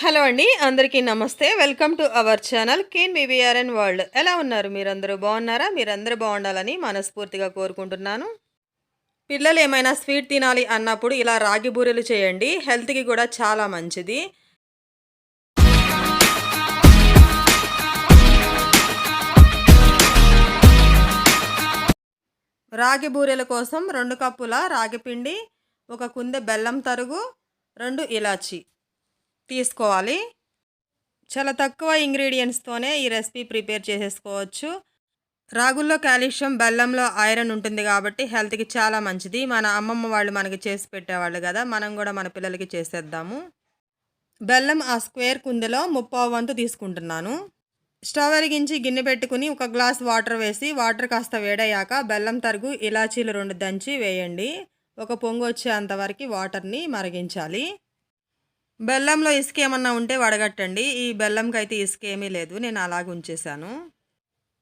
Hello అండి అందరికీ నమస్తే. Welcome to our channel Kane BVRN world. ఎలా ఉన్నారు మీరందరూ? బాగున్నారా? మీరందరూ బాగుండాలని మనస్ఫూర్తిగా కోరుకుంటున్నాను. పిల్లలు ఏమైనా స్వీట్ తినాలి అన్నప్పుడు ఇలా రాగి బూరెలు చేయండి. హెల్త్కి కూడా చాలా మంచిది. రాగి బూరెల కోసం రెండు కప్పుల రాగి పిండి ఒక కుందె బెల్లం తరుగు రెండు ఇలాచి. తీసుకోవాలి. చాలా తక్కువ ఇంగ్రీడియంట్స్తోనే ఈ రెసిపీ ప్రిపేర్ చేసేసుకోవచ్చు. రాగుల్లో కాల్షియం బెల్లంలో ఐరన్ ఉంటుంది కాబట్టి హెల్త్కి చాలా మంచిది. మన అమ్మమ్మ వాళ్ళు మనకి చేసి పెట్టేవాళ్ళు కదా మనం కూడా మన పిల్లలకి చేసేద్దాము. బెల్లం ఆ స్క్వేర్ కుందెలో ముప్పావు వంతు తీసుకుంటున్నాను. స్టవ్ వెలిగించి గిన్నె పెట్టుకుని ఒక గ్లాస్ వాటర్ వేసి వాటర్ కాస్త వేడయ్యాక బెల్లం తరుగు ఇలాచీలు రెండు దంచి వేయండి. ఒక పొంగు వచ్చేంత వరకు వాటర్ని మరిగించాలి. బెల్లంలో ఇసుక ఏమన్నా ఉంటే వడగట్టండి. ఈ బెల్లంకి అయితే ఇసుక ఏమీ లేదు. నేను అలాగ ఉంచేసాను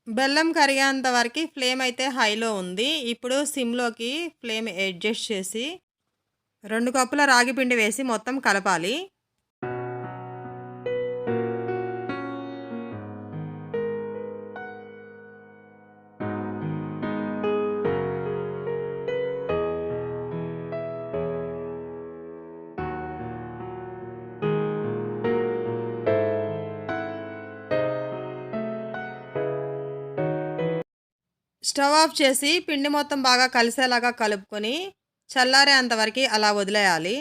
బెల్లం కరిగేంత వరకు ఫ్లేమ్ అయితే హైలో ఉంది. ఇప్పుడు సిమ్లోకి ఫ్లేమ్ అడ్జస్ట్ చేసి రెండు కప్పుల రాగి పిండి వేసి మొత్తం కలపాలి. స్టవ్ ఆఫ్ చేసి పిండి మొత్తం బాగా కలిసేలాగా కలుపుకొని చల్లారేంతవరకు అలా వదిలేయాలి.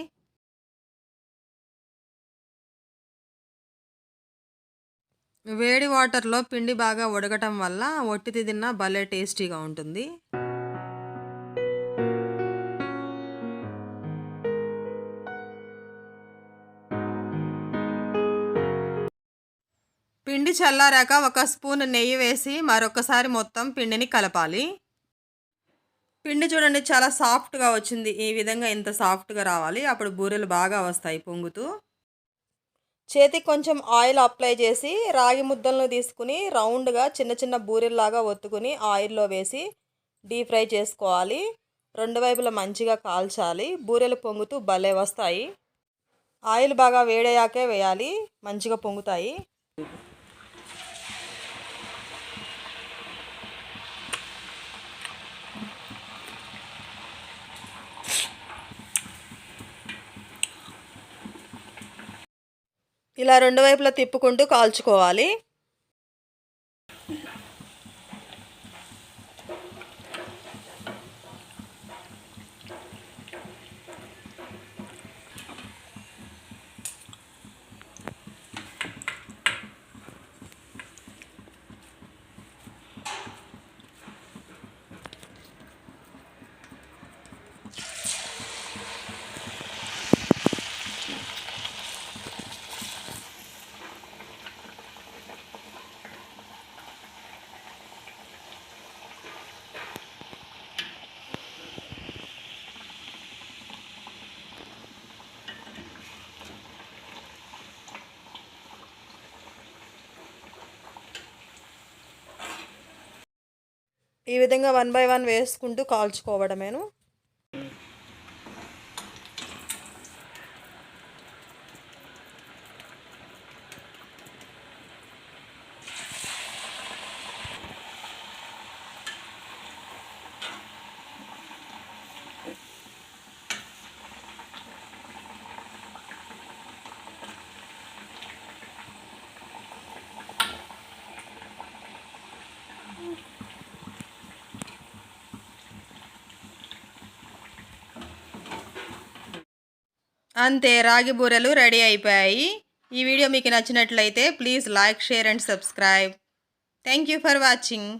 వేడి వాటర్లో పిండి బాగా ఉడకటం వల్ల ఒట్టిది తిన్నా భలే టేస్టీగా ఉంటుంది. పిండి చల్లారాక ఒక స్పూన్ నెయ్యి వేసి మరొకసారి మొత్తం పిండిని కలపాలి. పిండి చూడండి చాలా సాఫ్ట్గా వచ్చింది. ఈ విధంగా ఇంత సాఫ్ట్గా రావాలి. అప్పుడు బూరెలు బాగా వస్తాయి పొంగుతూ. చేతికి కొంచెం ఆయిల్ అప్లై చేసి రాగి ముద్దలను తీసుకుని రౌండ్గా చిన్న చిన్న బూరెల్లాగా ఒత్తుకుని ఆయిల్లో వేసి డీప్ ఫ్రై చేసుకోవాలి. రెండు వైపులా మంచిగా కాల్చాలి. బూరెలు పొంగుతూ భలే వస్తాయి. ఆయిల్ బాగా వేడయ్యాకే వేయాలి. మంచిగా పొంగుతాయి. ఇలా రెండు వైపులా తిప్పుకుంటూ కాల్చుకోవాలి. ఈ విధంగా వన్ బై వన్ వేసుకుంటూ కాల్చుకోవడమేను. అంతే రాగి బూరెలు రెడీ అయిపోయాయి. ఈ వీడియో మీకు నచ్చినట్లయితే please like share and subscribe. Thank you for watching.